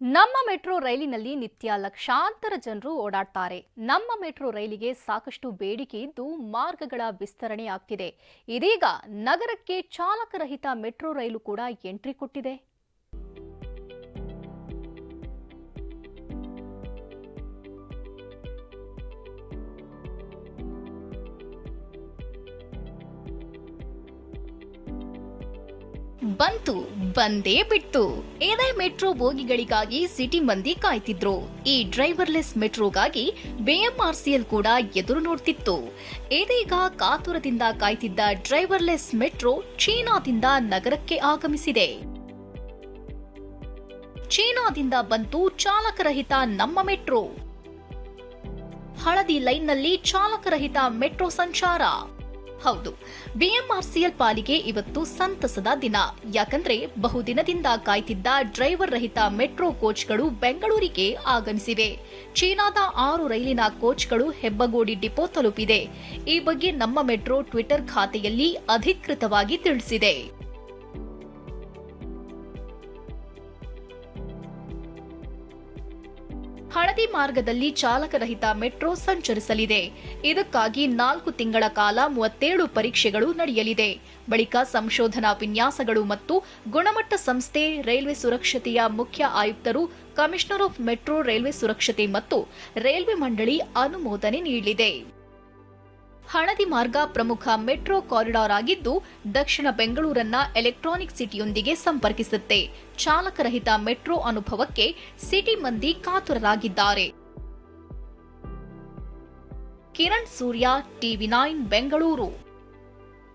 ನಮ್ಮ ಮೆಟ್ರೋ ರೈಲಿನಲ್ಲಿ ನಿತ್ಯ ಲಕ್ಷಾಂತರ ಜನರು ಓಡಾಡ್ತಾರೆ. ನಮ್ಮ ಮೆಟ್ರೋ ರೈಲಿಗೆ ಸಾಕಷ್ಟು ಬೇಡಿಕೆ ಇದ್ದು ಮಾರ್ಗಗಳ ವಿಸ್ತರಣೆ ಆಗ್ತಿದೆ. ಇದೀಗ ನಗರಕ್ಕೆ ಚಾಲಕರಹಿತ ಮೆಟ್ರೋ ರೈಲು ಕೂಡ ಎಂಟ್ರಿ ಕೊಟ್ಟಿದೆ. ಬಂತು, ಬಂದೇ ಬಿಟ್ಟು ಏನೇ ಮೆಟ್ರೋ ಬೋಗಿಗಳಿಗಾಗಿ ಸಿಟಿ ಮಂದಿ ಕಾಯ್ತಿದ್ರು. ಈ ಡ್ರೈವರ್ಲೆಸ್ ಮೆಟ್ರೋಗಾಗಿ ಬಿಎಂಆರ್ಸಿಎಲ್ ಕೂಡ ಎದುರು ನೋಡ್ತಿತ್ತು. ಇದೀಗ ಕಾತುರದಿಂದ ಕಾಯ್ತಿದ್ದ ಡ್ರೈವರ್ಲೆಸ್ ಮೆಟ್ರೋ ಚೀನಾದಿಂದ ನಗರಕ್ಕೆ ಆಗಮಿಸಿದೆ. ಚೀನಾದಿಂದ ಬಂತು ಚಾಲಕರಹಿತ ನಮ್ಮ ಮೆಟ್ರೋ. ಹಳದಿ ಲೈನ್ನಲ್ಲಿ ಚಾಲಕರಹಿತ ಮೆಟ್ರೋ ಸಂಚಾರ. ಹೌದು. ಬಿಎಂಆರ್ಸಿಎಲ್ ಪಾಲಿಗೆ ಇವತ್ತು ಸಂತಸದ ದಿನ. ಯಾಕಂದ್ರೆ ಬಹುದಿನದಿಂದ ಕಾಯ್ತಿದ್ದ ಡ್ರೈವರ್ ರಹಿತ ಮೆಟ್ರೋ ಕೋಚ್ಗಳು ಬೆಂಗಳೂರಿಗೆ ಆಗಮಿಸಿವೆ. ಚೀನಾದ ಆರು ರೈಲಿನ ಕೋಚ್ಗಳು ಹೆಬ್ಬಗೋಡಿ ಡಿಪೋ ತಲುಪಿದೆ. ಈ ಬಗ್ಗೆ ನಮ್ಮ ಮೆಟ್ರೋ ಟ್ವಿಟರ್ ಖಾತೆಯಲ್ಲಿ ಅಧಿಕೃತವಾಗಿ ತಿಳಿಸಿದೆ. ಹಳದಿ ಮಾರ್ಗದಲ್ಲಿ ಚಾಲಕರಹಿತ ಮೆಟ್ರೋ ಸಂಚರಿಸಲಿದೆ. ಇದಕ್ಕಾಗಿ ನಾಲ್ಕು ತಿಂಗಳ ಕಾಲ ಮೂವತ್ತೇಳು ಪರೀಕ್ಷೆಗಳು ನಡೆಯಲಿದೆ. ಬಳಿಕ ಸಂಶೋಧನಾ ವಿನ್ಯಾಸಗಳು ಮತ್ತು ಗುಣಮಟ್ಟ ಸಂಸ್ಥೆ, ರೈಲ್ವೆ ಸುರಕ್ಷತೆಯ ಮುಖ್ಯ ಆಯುಕ್ತರು, ಕಮಿಷನರ್ ಆಫ್ ಮೆಟ್ರೋ ರೈಲ್ವೆ ಸುರಕ್ಷತೆ ಮತ್ತು ರೈಲ್ವೆ ಮಂಡಳಿ ಅನುಮೋದನೆ ನೀಡಲಿದೆ ಹಳದಿ ಮಾರ್ಗ ಪ್ರಮುಖ ಮೆಟ್ರೋ ಕಾರಿಡಾರ್ ಆಗಿದ್ದು ದಕ್ಷಿಣ ಬೆಂಗಳೂರನ್ನ ಎಲೆಕ್ಟ್ರಾನಿಕ್ ಸಿಟಿಯೊಂದಿಗೆ ಸಂಪರ್ಕಿಸುತ್ತೆ. ಚಾಲಕರಹಿತ ಮೆಟ್ರೋ ಅನುಭವಕ್ಕೆ ಸಿಟಿ ಮಂದಿ ಕಾತುರರಾಗಿದ್ದಾರೆ. Kiran Surya, TV nine, Bengaluru.